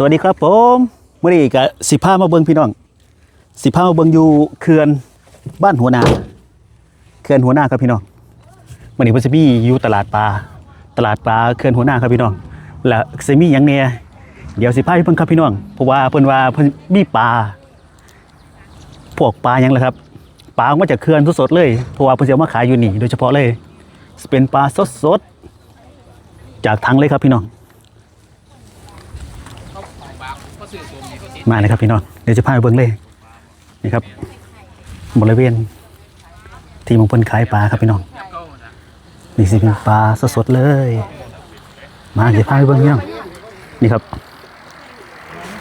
สวัสดีครับผมมื่อนี้ก็สิพามาเบิ่งพี่น้อง สิพามาเบิ่งอยู่เขื่อนบ้านหัวนาเขื่อนหัวนาครับพี่น้องมื่อนี้เพิ่นสิมีอยู่ตลาดปลาตลาดปลาเขื่อนหัวนาครับพี่น้อง แล้วสิมีหยังแหน่เดี๋ยวสิพาไปเบิ่งครับพี่น้องเพราะว่าเพิ่นว่าเพิ่นมีปลาพวกปลาหยังล่ะครับปลาออกมาจากเขื่อนสดๆเลยเพราะว่าเพิ่นสิเอามาขายอยู่นี่ โดยเฉพาะเลยเป็นปลาสดๆจากถังเลยครับพี่น้อง มาเลยครับพี่น้องเดี๋ยวจะพาไปเบิ้งเลยนี่ครับบริเวณ ที่มองเพิ่นขายปลาครับพี่น้องนี่สิเป็นปลาสดๆเลย มาเดี๋ยวพาไปเบิ้งพี่น้องนี่ครับ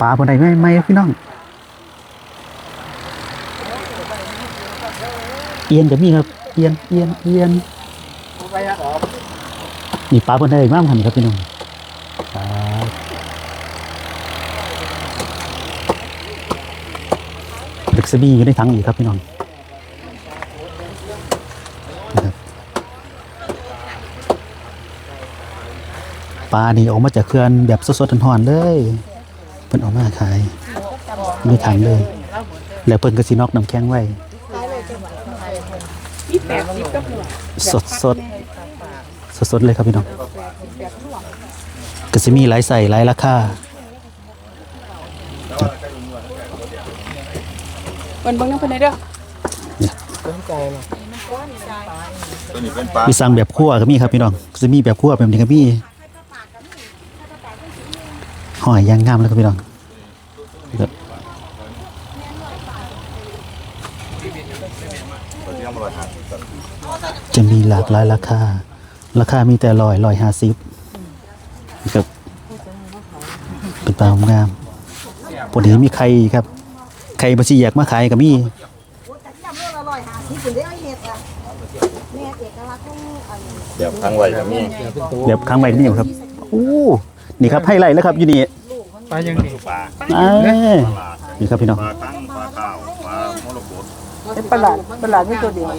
ปลาบนใดไม่ไม่พี่น้องเอียนกับมีครับเอียนเอียนเอียนนี่ปลาบนใดมากหันครับพี่น้องปลา เด็กสบีอยู่ในถังอีกครับพี่น้องปลานี่ออกมาจากเขื่อนแบบสดๆทอนๆเลยเพิ่นออกมาขายในถังเลย แล้วเพิ่นก็สินอกน้ำแข็งไว้สดสดสดสดๆเลยครับพี่น้องก็สิมีหลายใส่หลายราคา เบิ่งเบิ่งน้ำเพิ่นได้เด้อตัวนี้เป็นปลามีสั่งแบบคั่วก็มีครับพี่น้องจะมีแบบคั่วแบบนี้ก็มีหอยย่างงามเลยครับพี่น้องครับตัวที่เอามาลอยหาดจะมีหลากหลายราคา ราคามีแต่ลอยลอยห้าสิบครับเป็นปลางามพอดีมีไข่ครับ ไข่บะชีแยกมาขายก็มีจำเรื่องอร่อยหาที่คุณได้เอาเห็ดอะแม่เอกลักษณ์ของอันเดี๋ยวทั้งไว้ก็มีแบบข้างในนี่อยู่ครับ โอ้นี่ครับให้ไล่แล้วครับอยู่นี่ปลายังนี่ปลาอ่านี่ครับพี่น้องปลาตั้งปลาข้าวปลามรกตเป็นประหลาดประหลาดมีตัวเดียว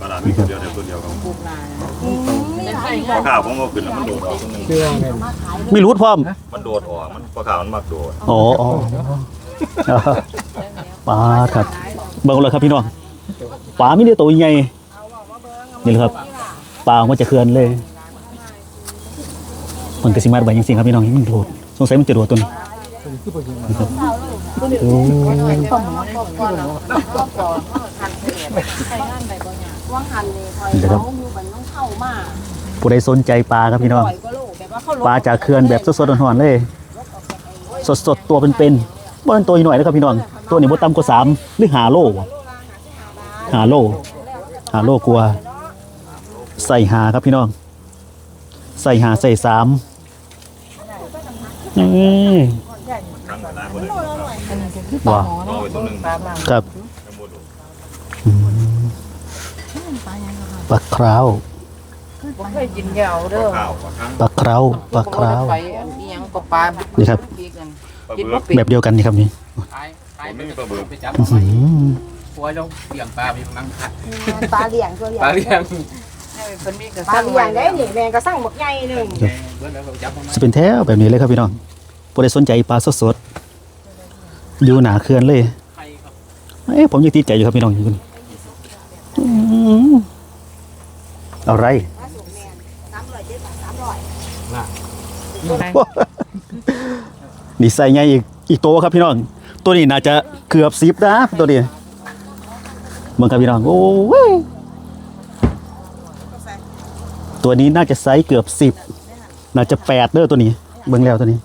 ปลาหลาดมีตัวเดียวเดียวตัวเดียวกันปลาข้าวผมเอาขึ้นแล้วมันโดดออกตัวหนึงไม่รู้พร้อมมันโดดออกมันปลาข้าวมันมักโดดอ๋ออ๋อ ปลาครับเบิ่งเลยครับพี่น้องปลาไม่ได้ตัวใหญ่นี่เลยครับปลาออกมาจากเขื่อนเลยมันกระสิมาใบยังสิงครับพี่น้องมันโดดสงสัยมันจะโดดตัวนี้นะครับโอ้ว่างหันเลยคอยเขาอยู่บันต้องเข้ามาผู้ใดสนใจปลาครับพี่น้องปล่อยก็โลแบบว่าเขาลปลาจากเขื่อนแบบสดๆหอนๆเลย สดๆตัวเป็นๆบ่เป็นตัวหน่อยนะครับพี่น้อง ตัวนี้บ่ต่ำกว่าสามหรือหาโลวะหาโลหาโลกลัวาใส่หาครับพี่น้อง ใส่หาใส่สามนี่ทั้งหน้าคนเลยว้าวรอไว้ตัวหนึงครับทั้งหมดอืมปลาคราวบ่เคยกินยาวเด้อข้าวปลาข้างปลาคราวปลาคราวไปอันนี้ยังก็ปลานี่ครับปีกันปลากินเบือบ่กเป็นแบบเดียวกันนี่ครับนี่ ผมไม่มีปลาเบือกไปจับอื้อหือปัวลงเลี้ยงปลามีกำลังขัดปลาเลี้ยงตัวเลี้ยงปลาเลี้ยงให้เพิ่นมีกระปลาสั่งเลี้ยงได้นี่แมงก็สั่งหมกใหญ่หนึ่งเบื่อแล้วก็จับมันจะเป็นแถวแบบนี้เลยครับพี่น้องผู้ใดสนใจปลาสดๆอยู่หนาเขื่อนเลย ไข่ครับเอ้ยผมยังติดใจอยู่ครับพี่น้องอยู่นี่อืมอะไรสามร้อยเจ็ดบาทสามร้อยนี่ใส่ไงอีกอีกตัวครับพี่น้อง ตัวนี้น่าจะเกือบสิบนะตัวนี้เบิ่งครับพี่น้องโอ้ยตัวนี้น่าจะไซส์เกือบสิบน่าจะแปดเด้อตัวนี้เบิ่งแล้วตัวนี้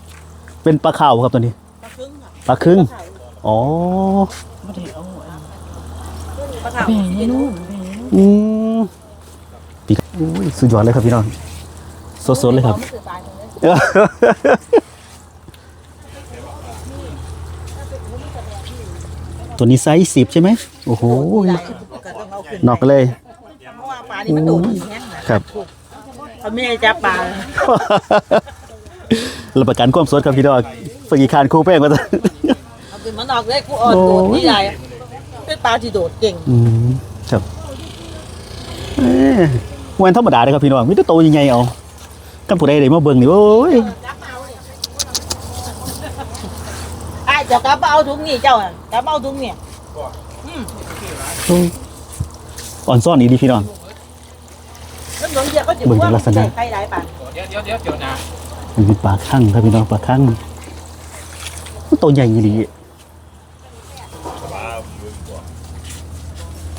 เป็นปลาข่าครับตัวนี้ปลาครึ่งอ๋ออืมปีกโอ้ยสุดยอดเลยครับพี่น้องสดๆเลยครับ ตัวนี้ไซส์สิบใช่ไหมโอ้โหนอกเลยเพราะว่าปลานี่มันโดดอีแห้งนะครับเอาแม่จับปลารับประกันความสดครับพี่ดอกฝึกอีกคานครูแป้งมาซะเอาขึ้นมันออกเลยกูอ่อนโดดนี่ได้เป็นปลาที่โดดเก่งอืมครับเอ้ยวันธรรมดาเลยครับพี่น้องมิตรโตยังไงเอากันผู้ใดได้มาเบิ่งนี่โอ้ย จ้ากลับมาเอาถุงนี่เจ้าอะกลับมาเอาถุงนี่อืมอ่อนซ่อนอีดีพี่น้อง แล้วหลวงเดียวก็จะเบิ่งว่าลักษณะใครหลายป่านเดี๋ยวเดี๋ยวเดี๋ยวเดี๋ยวนะมันเป็นปลาคั่งครับพี่น้องปลาคั่งมันตัวใหญ่อีหลี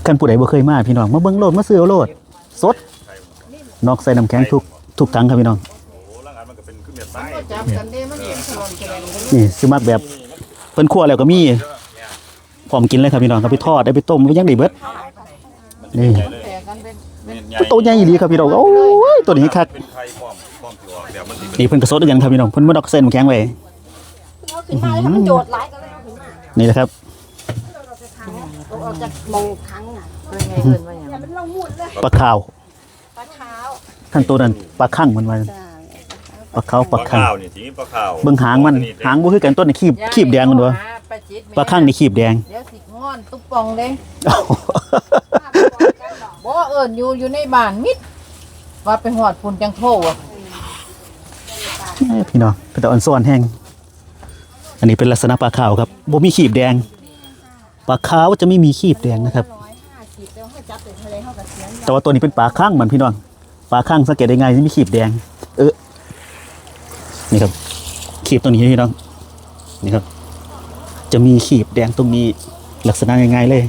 กันผู้ใดบ่เคยมาพี่น้องมาเบิ่งโลดมาซื้อเอาโลด สด นอกใส่น้ำแข็งทุกทุกถังครับพี่น้อง โอ้ร่างกายมันก็เป็นขึ้นเม็ดไส้จับกันเด้มันเป็นถนนแกงนี่สิมักแบบ เพิ่นคั่วแล้วก็มีพร้อมกินเลยครับพี่น้องครับไปทอดได้ไปต้มไปยังได้เบิดนี่ใหญ่เลยแต่กันเป็นเม็ดใหญ่ตัวใหญ่อีหลีครับพี่น้องโอ้ยตัวนี้คักเป็นไข่พร้อมพร้อมตัวเดี๋ยวมันสินี่เพิ่นก็สดด้วยกันครับพี่น้องเพิ่นบ่ดอกเส้นน้ำแข็งไว้เอาขึ้นมาแล้วมันโจดหลายก็เลยเอาขึ้นมานี่แหละครับเอาออกจากมองครั้งน่ะเป็นไงเพิ่นว่าหยังมันลงมุดเลยปลาขาวปลาขาวทั้งตัวนั้นปลาคั่งมันว่าจ้า ปปลาขาวปลาลาคั่งข้าวนี่ทีนี้ปลาข้าวเบิ่งหางมันหางบ่คือกันต้นนี่ขีบขีบแดงมันบ่ปลาจิตปลาคั่งนี่ขีบแดง เดี๋ยวสิงอนตุ๊บปองเด้บ่เอิ้นอยู่อยู่ในบ้านมิด ว่าไปหอดฝุ่นจังโทอะพี่น้องเป็นตะอ่อนซ่อนแห้งอันนี้เป็นลักษณะปลาขาวครับบ่มีขีบแดงปลาขาวจะไม่มีขีบแดงนะครับแต่ว่าตัวนี้เป็นปลาข้างมันพี่น้องปลาข้างสังเกตได้ง่ายที่มีขีบแดงเออ นี่ครับขีบตรงนี้พี่น้องนี่ครับ จะมีขีบแดงตรงนี้ลักษณะง่ายๆเลย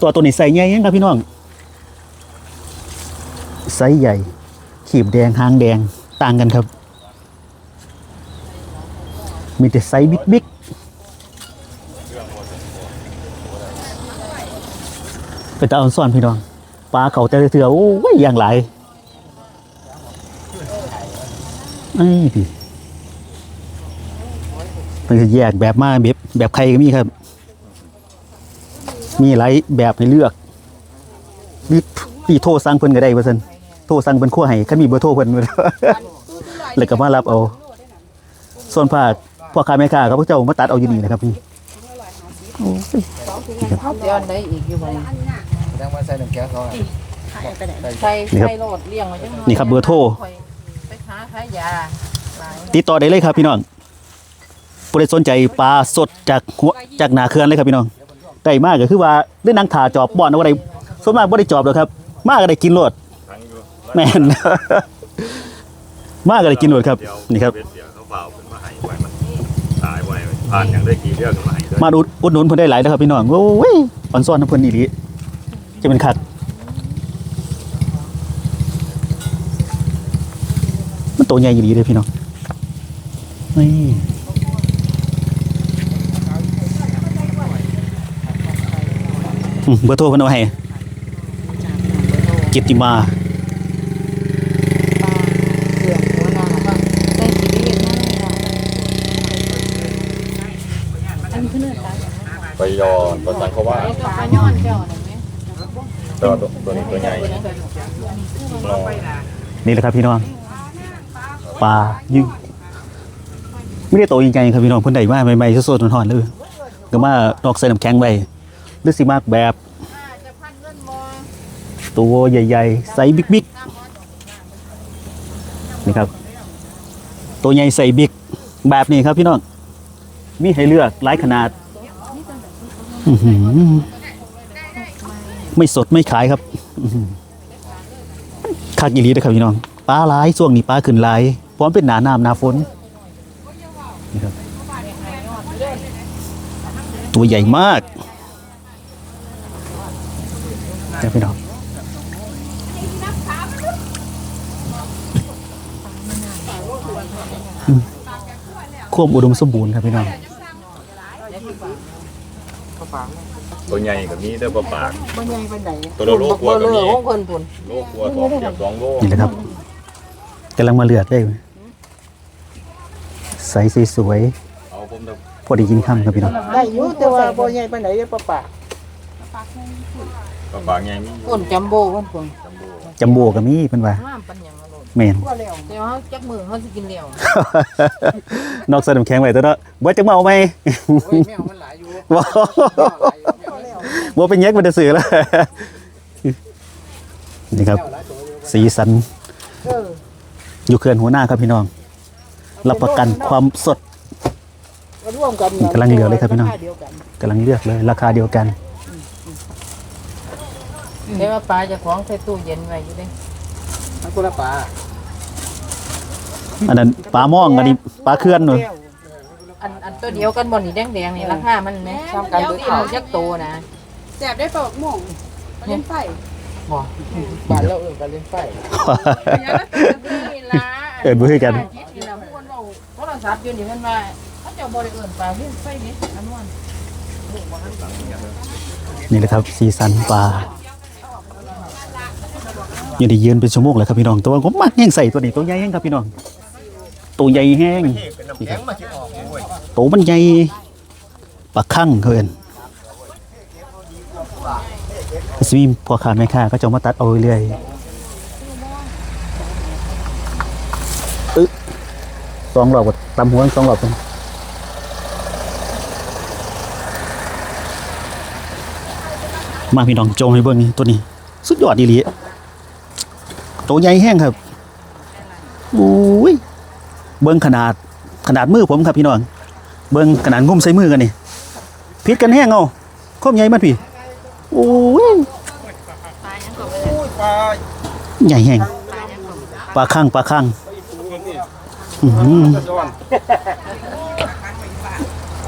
ตัวตัวนี้ใส่ใหญ่ยังครับพี่น้องไซส์ใหญ่ ขีบแดงหางแดงต่างกันครับ มีแต่ไซส์บิ๊กๆเป็นตาอ่อนซ่อนพี่น้องปลาเขาแต่ละเถื่อโอ้ยอย่างหลายไอ้พี่ มันจะแยกแบบมาแบบแบบใครก็มีครับ มีหลายแบบให้เลือกมีปีโทรสั่งเพิ่นก็ได้ว่าซั่นโทรสั่งเพิ่นคั่วให้คันมีเบอร์โทรเพิ่นแล้วก็มารับเอา ส่วนภาคพ่อค้าแม่ค้าเขาพวกเจ้ามาตัดเอาอยู่นี่นะครับพี่เอาเดี๋ยวอันใดอีกอยู่บ่ต้องมาใส่น้ำแข็งเขาใส่นี่ครับใส่โลดเลี้ยงไว้จังหอยนี่ครับเบอร์โทรไปหาขายยาหลายติดต่อได้เลยครับพี่น้อง ผู้ใดสนใจปลาสดจากหัวจากนาเขื่อนเลยครับพี่น้องได้มากก็คือว่าได้นางถาจอบบ่อนเอาไว้ได้ส่วนมากบ่ได้จอบหรอกครับ มากก็ได้กินโลดแม่นมากก็ได้กินโลดครับนี่ครับมาให้ไว้มันตายไว้ผ่านยังได้กี่เรื่องกันมาให้ด้วยมาอุดอุดหนุนเพิ่นได้หลายนะครับพี่น้องโอ้ยอ่อนซ้อนน้ำเพิ่นอีหลีจะเป็นคักมันโตใหญ่อีหลีเลยพี่น้องนี่ อืมเบอร์โทรเพิ่นเอาให้กิตติมาเสื่อมหัวหน้าว่าได้ชีวิตมากเลยอะไปยอตัวสังเขาว่าไอ้ตัวปลาย้อนเจ้าน่ะแม่ตัวตัวนี้ตัวใหญ่รอนี่แหละครับพี่น้องปลายิงไม่ได้โตยังไงครับพี่น้องเพิ่นได้มาใหม่ๆสดๆร้อนๆเลยก็มาดอกใส่น้ำแข็งไว้ หรือสิมากแบบจะพันเงินบ่ตัวใหญ่ๆไซส์บิ๊กๆนี่ครับ ตัวใหญ่ใส่บิ๊กแบบนี้ครับพี่น้อง มีให้เลือกหลายขนาดอือหือไม่สดไม่ขายครับคักอีหลีนะครับพี่น้องปลาหลายช่วงนี้ปลาขึ้นหลายพราะมันเป็นหนาน้ำหนาฝนนี่ครับตัวใหญ่มาก ครับพี่น้องควบอุดมสมบูรณ์ครับพี่น้องตัวใหญ่กับนี้เด้อปลาปากบ่ใหญ่ปานใดตัวละโลกว่าก็มีเบลอของเพิ่นพุ่นโลกวัวสองเทียบสองโลนี่แหละครับกำลังมาเลือกได้ใสสวยเอาผมจะๆพอดีกินค่ำครับพี่น้องได้อยู่แต่ว่าบ่ใหญ่ปานไหนปลาปากปลาปาก ใหญ่มีพุ่นจัมโบ้เพิ่นพุ่นจัมโบ้จัมโบ้ก็มีเพิ่นว่าห้ามปันหยังอะโลดแม่นแต่ว่าเฮาจักมือเฮาสิกินแล้วนอกใส่น้ำแข็งไว้ตัวเนาะบ่จักมาเอาไหมโอ้ยแมวมันหลายอยู่บ่บ่เป็นแยกมันจะสื่อแล้วนี่ครับ สีสันเอออยู่เขื่อนหัวหน้าครับพี่น้อง รับประกันความสดร่วมกันนี่กำลังเหลือเลยครับพี่น้องเดียวกันกำลังเลือกเลย ราคาเดียวกัน แต่ว่าปลาจะของใส่ตู้เย็นไว้อยู่เด้มันคนละปลาอันนั้นปลาม่องอันนี้ปลาเคลื่อนเนอะอันอันตัวเดียวกันบ่นี่แดงๆนี่ราคามันแม่ซ้ำกันตัวเอาจักโตนะแสบได้เปล่าหม่องเล่นไฟบ่ปลาแล้วเออปลาเล่นไฟนี่ล่ะเอินบ่คือกันนี่ล่ะผู้คนเว้าโทรศัพท์อยู่นี่มันว่าเขาเจ้าบ่ได้เอิ้นปลาเล่นไฟนี่อันนั้นนี่แหละครับสีสันปลา อยู่ได้ยืนเป็นชั่วโมงเลยครับพี่น้องตัวผมมักแห้งใส่ตัวนี้ตัวใหญ่แห้งครับพี่น้อง ตัวใหญ่แห้งนี่ครับตัวมันใหญ่ปลาคั่งเขาเอินก็สิมีพ่อค้าแม่ค้าก็จะมาตัดเอาเรื่อยอึสองรอบตำหัวสองรอบกันมาพี่น้องโจงให้เบิ่งนี่ตัวนี้ สุดยอดดีหลี ตัวใหญ่แห้งครับอุ้ยเบิ่งขนาดขนาดมือผมครับพี่น้อง เบิ่งขนาดงุ้มใส่มือกันนี่พิษกันแห้งเอาข้อมใหญ่มากพี่โอ้ยใหญ่แห้งปลาข้างปลาข้าง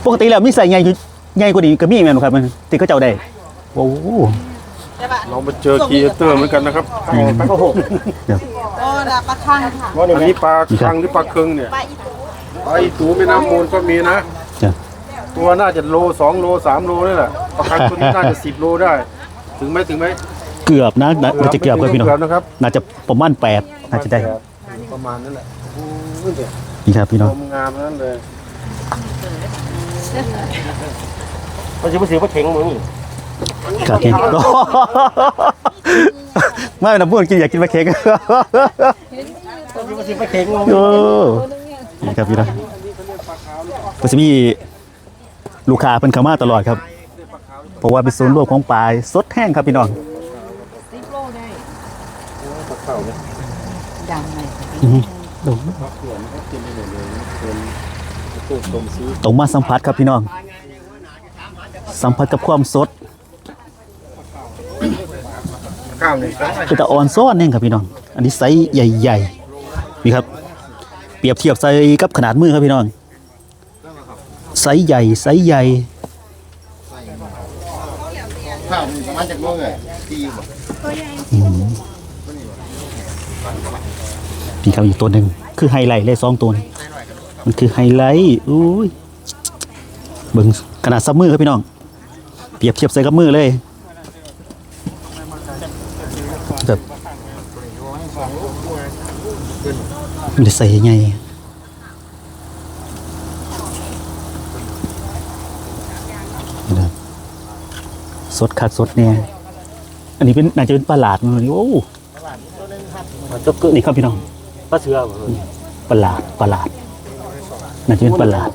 ปกติแล้วมีใส่ใหญ่ใหญ่กว่านี้ก็มีแม่นครับมันที่เขาเจ้าได้โอ้ เรามาเจอครีเอเตอร์เหมือนกันนะครับอืมอ๋อนะปลาคังค่ะว่าอันนี้ปลาคังหรือปลาเคืองเนี่ย ปลาอีตูปลาอีตูแม่น้ำมูลก็มีนะ จ้ะ ตัวน่าจะโลสองโลสามโลนี่แหละ ปลาคังตัวนี้น่าจะสิบโลได้ ถึงไหมถึงไหมเกือบนะน่าน่าจะเกือบเลยพี่น้อง เกือบนะครับน่าจะประมาณแปดน่าจะได้ประมาณนั้นแหละโอ้ยเดี๋ยวนี่ครับพี่น้องชมงามนั่นเลย มันจะไปซื้อปลาเข็งมึงค รับเค้กไม่นะพูดกินอยากกินปลาเค้กมันจะไปซื้อปลาเข็งมึงโอ้นี่ครับพี่น้องก็จะมีลูกค้าเป็นเข้ามาตลอดครับ เพราะว่าเป็นศูนย์รวมของปลาสดแห้งครับพี่น้องดังไหมอื้อหือต้องมาสัมผัสครับพี่น้อง สัมผัสกับความสด ข้าวหนึ่ง คือตะออนซ้อนแน่งครับพี่น้อง อันนี้ไซส์ใหญ่ๆนี่ครับ เปรียบเทียบไซส์กับขนาดมือครับพี่น้อง ไซส์ใหญ่ไซส์ใหญ่ข้าวมันประมาณจากโลเลยตีบ่พี่เขาอยู่ตัวหนึ่งคือไฮไลท์เลยสองตัวมันคือไฮไลท์อุ้ยเบิ่งขนาดซับมือครับพี่น้อง เปรียบเทียบใส่กับมือเลย แบบมันจะใส่ยังไงนี่นะครับสดคักสดเนี่ยอันนี้เป็นน่าจะเป็นปลาหลาดมันนี่โอ้จกเกิดนี่ครับพี่น้องปลาเสือบ่ประหลาดประหลาดน่าจะเป็นประหลาด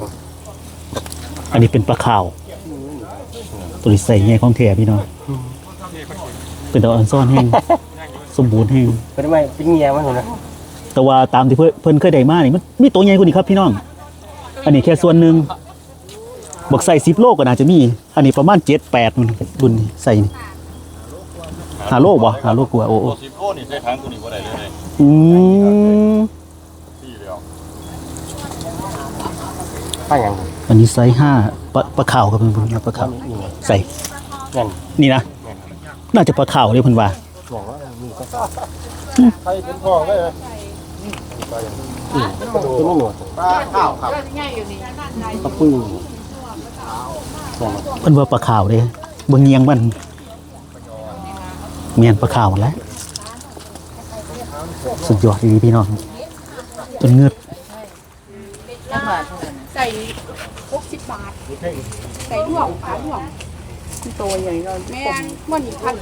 อันนี้เป็นปลาขาวตัวนี้ใส่แง่ของแท้พี่น้องเป็นตัวอันซ่อนแห้ง สมบูรณ์แห้งเป็นไม่เป็นเงียมันนะแต่ว่าตามที่เพิ่นเพิ่นเคยได้มานี่มันมีตัวใหญ่กว่านี้ครับพี่น้อง อันนี้แค่ส่วนหนึ่งบอกใส่สิบโลก็น่าจะมี อันนี้ประมาณเจ็ดแปดมันรุ่นนี้ใส่นี่หาโลบ่หาโลกว่าโอ้โอ้สิบโลนี่ใช้ถังตัวนี้ว่าได้เลยอืมที่เดียวป้าหยังอันนี้ไซส์ห้าปลาปลาขาวครับเพื่อนๆปลาขาวใส่นั่นนี่นะ น่าจะปลาขาวเลยเพิ่นว่าอย่างว่ามีก็ ใครเป็นพ่อก็เลยตัวไม่หนวดปลาข้าวครับปลาปุ้ยเพิ่นว่าปลาขาวเลยเบิ่งเงียงมันเมียนปลาขาวแหล้วสุดยอดดีพี่น้องจนเงือดใส่หกสิบบาท ใส่ห่วงปลาห่วงตัวใหญ่เลยแม่งมันอีกพัน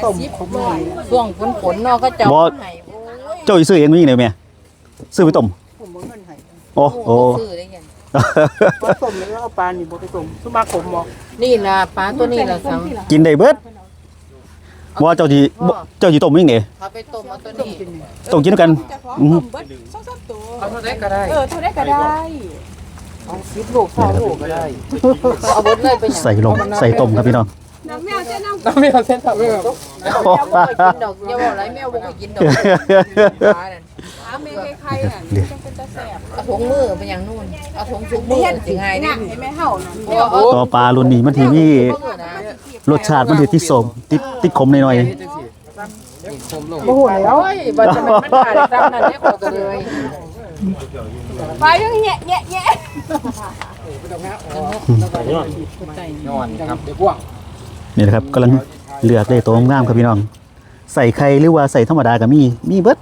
แปดสิบร้อยช่วงฝนๆเนาะก็เจ้าให้โอ้ยเจ้าสิซื้อเองนี่ไหนแม่ซื้อไปต้มผมบ่เงินให้โอ้โอ้ ซื้อได้ไงผสมแล้วเอาปลานี่บ่ผสมสุมาขมบ่นี่ล่ะปลาตัวนี้ล่ะสัง กินได้เบิดบ่เจ้าสิบ่เจ้าสิต้มมีอยังไงเอาไปต้มเอาตัวนี้ต้องกินด้วยกัน จะพร้อมอือฮึต้มเบิดสองสามตัว เอาเท่าไหร่ก็ได้เออเท่าได้ก็ได้เอาสิบโลูกสองลูกก็ได้เอาบดเลยไปหยังใส่ลงใส่ต้มครับพี่น้อง น้ำแมวเจ้าน้ำน้ำไม่เอาเส้นทำไม่เอาแมวบ่เคยกินดอกอย่าบอกอะไรแมวบ่เคยกินดอกปลานั่นหาเมย์ใครๆน่ะจังเป็นตาแสบเอาถุงมือไปหยังนู่นเอาถุงซุกมือสิง่ายนี่น่ะเห็นไหมเห่าน่ะเพราะว่าเอาต่อปลารุ่นนี้มันทีมีถุงมือนะรสชาติมันทีที่สมติดติดขมหน่อยโอ้โหแล้วโอ้ยบ่จะมันมันขาดซ้ำนั่นเนี่ยขอกันเลยไปยังแงะแงะแงะนอนครับเดี๋ยวพวกๆ นี่นะครับกำลังเลือกได้ตัวงามครับพี่น้อง ใส่ไข่หรือว่าใส่ธรรมดาก็มีมีเบิด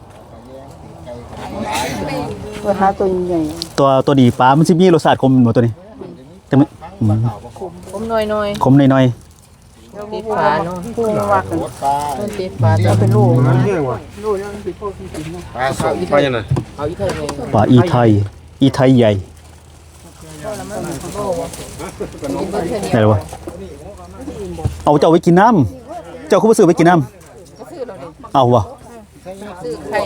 ตัวหาตัวใหญ่ตัวตัวดีปลามันสิมีรสชาติขมหมดตัวนี้แต่มันอืมผมหน่อยขมหน่อยๆติดฝาเนาะปลาต้นติดฝาจะเป็นลูกมันเที่ยงว่ะปลาสองไปยังไงเอาอีเท่านี้ๆปลาอีไทยอีไทยใหญ่กินเบิ่งเท่านี้ไหนวะ เอาเจ้าไว้กินน้ำเจ้าเขาไปซื้อไว้กินน้ก็ซื้อเราดิำเอาวะซื้อไข่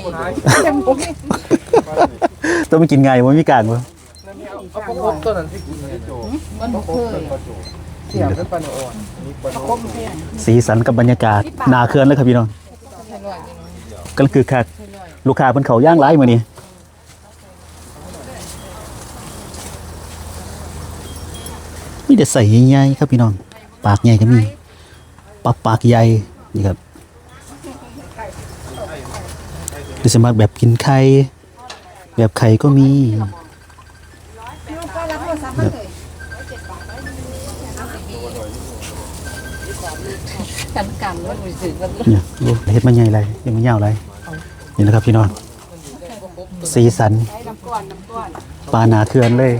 ต้องไปกินไงมันมีกลางวะเอาพวกต้นนั้นที่กินเลยโจมันบ่เคยเสียบเป็นปลาอ่อนสีสันกับบรรยากาศนาเคือนเลยครับพี่น้องให้ร้อยกินก็คือคักลูกค้าเพิ่นเขาย่างร้ายมื้อนี้มีแต่ใส่ใหญ่ๆครับพี่น้อง ปากใหญ่ก็มีปากปากใหญ่นี่ครับหรือสามารแบบกินไข่แบบไข่ก็มีกันกันมันรู้สึกว่าเนี่ยดูเฮ็ดมันใหญ่ไรยังมันยาวไรนี่นะครับพี่น้องสีสันปลาหนาเคือนเลย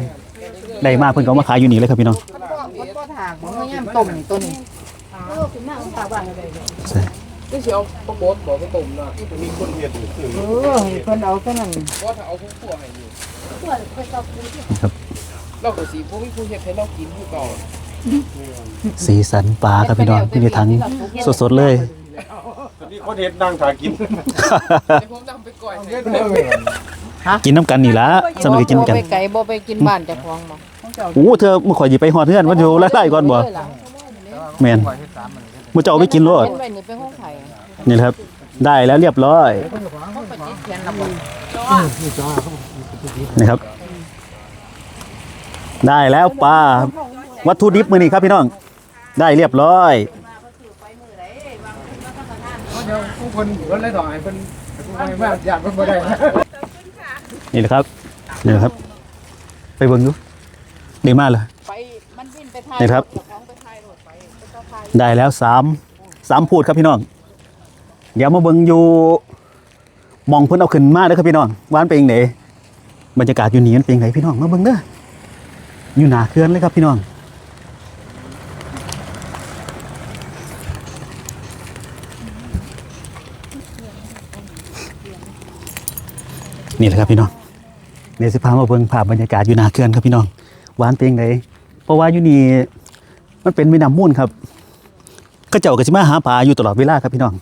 ได้มากเพิ่นก็เอามาขายอยู่นี่เลยครับพี่น้อง มันก็ย่ำต้มนี่ตัวนี้ใช่ที่เสียวปลาโบดบอกไปต้มนะมีคนเห็ดอยู่คือเออเพิ่นเอาแค่นั้นว่าถ้าเอาพวกพวกให้อยู่ครับเราก็สีพวกพี่ผู้เห็ดให้เรากินที่เก่าสีสันปลาครับพี่น้องที่ในถังสดๆเลยนี่คนเห็ดนั่งถ่ายกินผมนำไปก่อยกินน้ำกันนี่ละสมัยกินกันบ่ไปไกลบ่ไปกินบ้านเจ้าของบ่ โอ้เธอมื่อข่อยหยิบไปหอดเพื่อนว่าอยู่ไล่ๆก่อนบ่แม่นมื่อจะเอาไปกินโลดเป็นไว้นี่เป็นของไผนี่แหละครับ ได้แล้วเรียบร้อยเขาไปจิตเทียนละบ่นะครับ ได้แล้วปลาวัตถุดิบมื้อนี้ครับพี่น้อง ได้เรียบร้อยเดี๋ยวผู้คนรถไล่ต่อให้เพิ่นผู้คนไม่อยากเพิ่นบ่ได้นี่แหละครับนี่แหละครับ ไปเบิ่งดู ดีมากเลย ไปมันบินไปทายนี่ครับเจ้าของไปทายรถไปไปเจ้าทายได้แล้วสามสามพูดครับพี่น้อง เดี๋ยวมาเบิ่งอยู่หมองเพิ่นเอาขึ้นมาเด้อครับพี่น้องวามันเป็นจังไดบรรยากาศอยู่นี่มันเป็นจังไดพี่น้องมาเบิ่งเด้ออยู่หน้าเขื่อนเลยครับพี่น้อง นี่แหละครับพี่น้องเดี๋ยวสิพามาเบิ่งภาพบรรยากาศอยู่หน้าเขื่อนครับพี่น้อง หวานเป็นจังไดเพราะว่าอยู่นี่มันเป็นแม่น้ำมูลครับก็เจ้าก็สิมาหาปลาอยู่ตลอดเวลาครับพี่น้อง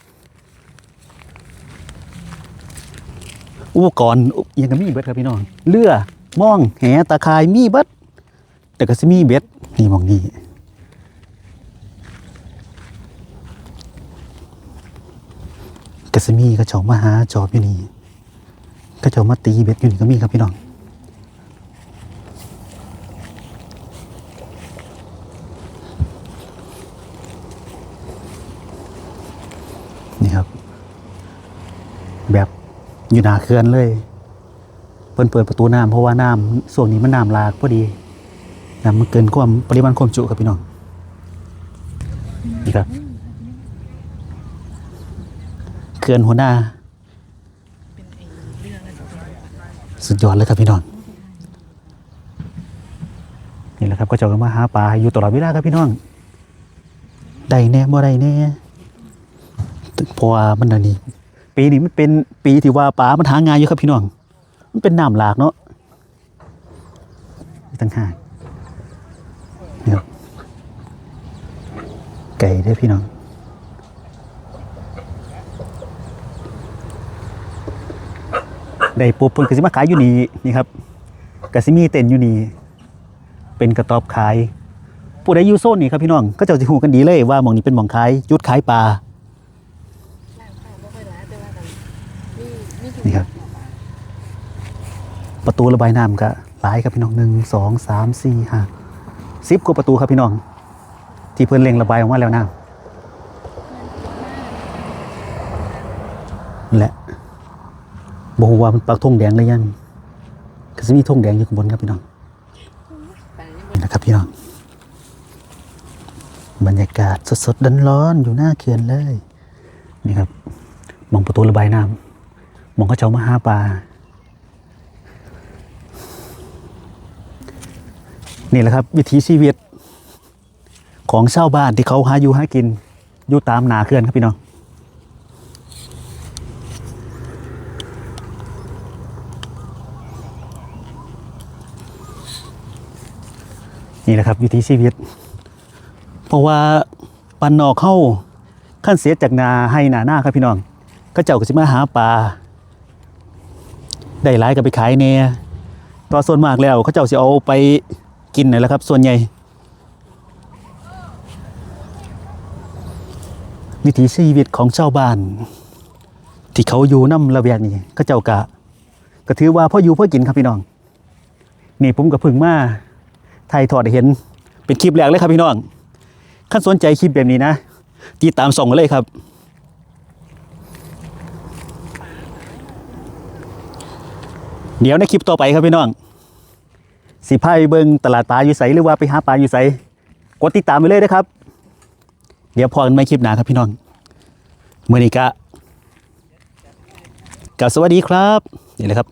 อุปกรณ์ยังก็มีเบิดครับพี่น้องเรือม่องแหตะข่ายมีเบิดแต่ก็สิมีเบ็ดนี่มองนี่ก็สิมีกระเจ้ามาหาจอบอยู่นี่กระเจ้ามาตีเบ็ดอยู่นี่ก็มีครับพี่น้อง นี่ครับ แบบอยู่หนาเขื่อนเลยเปิดเปิดประตูน้ำเพราะว่าน้ำส่วนนี้มันน้ำหลากพอดีน้ำมันเกินความปริมาณความจุครับพี่น้องนี่ครับเขื่อนหัวหน้า สุดยอดเลยครับพี่น้องนี่แหละครับก็จะมาหาปลาอยู่ตลอดเวลาครับพี่น้องได้แน่บ่ได้แน่เพราะว่ามันนนี้ ปีนี้มันเป็นปีที่ว่าปลามันหางานอยู่ครับพี่น้อง มันเป็นน้ำหลากเนาะนี่ตั้งหากนี่ครับไก่เด้วยพี่น้องได้ปุ๊บเพิ่นก็สิมาขายอยู่นี่นี่ครับก็สิมีเต็นอยู่นี่เป็นกระตอบขายผู้ใดอยู่โซนนี่ครับพี่น้องก็จะสิฮู้กันดีเลยว่าหมองนี้เป็นหมองขายจุดขายปลา นี่ครับ ประตูระบายน้ำก็หลายครับพี่น้องหนึ่งสองสามสี่ห้าสิบกว่าประตูครับพี่น้อง ที่เพิ่นเล็งระบายออกมาแล้วน้ำและบอกว่ามันปักธงแดงเลยยังก็จะมีธงแดงอยู่ข้างบนครับพี่น้องนี่นะครับพี่น้องบรรยากาศสดๆร้อนๆอยู่หน้าเขื่อนเลย นี่ครับ มองประตูระบายน้ำ มองเขาเจ้ามาหาปลา นี่แหละครับ วิถีชีวิต ของชาวบ้านที่เขาหาอยู่หากิน อยู่ตามนาเขื่อนครับพี่น้องนี่แหละครับวิถีชีวิต เพราะว่าปันนอกเข้าขั้นเสียจากนาให้นาหน้าครับพี่น้องก็เจ้าก็สิมาหาปลา ได้หลายก็ไปขายแหน่ต่อส่วนมากแล้วเขาเจ้าสิเอาไปกินนี่แหละครับ ส่วนใหญ่ วิถีชีวิตของชาวบ้าน ที่เขาอยู่น้ำระเบียงนี่เขาเจ้ากะก็ถือว่าพ่ออยู่พ่อกินครับพี่น้อง นี่ผมกับพึ่งมาไทยถอดเห็น เป็นคลิปแรกเลยครับพี่น้องขั้นสนใจคลิปแบบนี้นะติดตามส่งเลยครับ เดี๋ยวในคลิปต่อไปครับพี่น้องสิพาไปเบิงตลาดปลาอยู่ไสหรือว่าไปหาปลาอยู่ไสกดติดตามไปเลยนะครับ เดี๋ยวพอกันไม่คลิปหนาครับพี่น้องเมื่อนี้กะกับสวัสดีครับนี่แหละครับ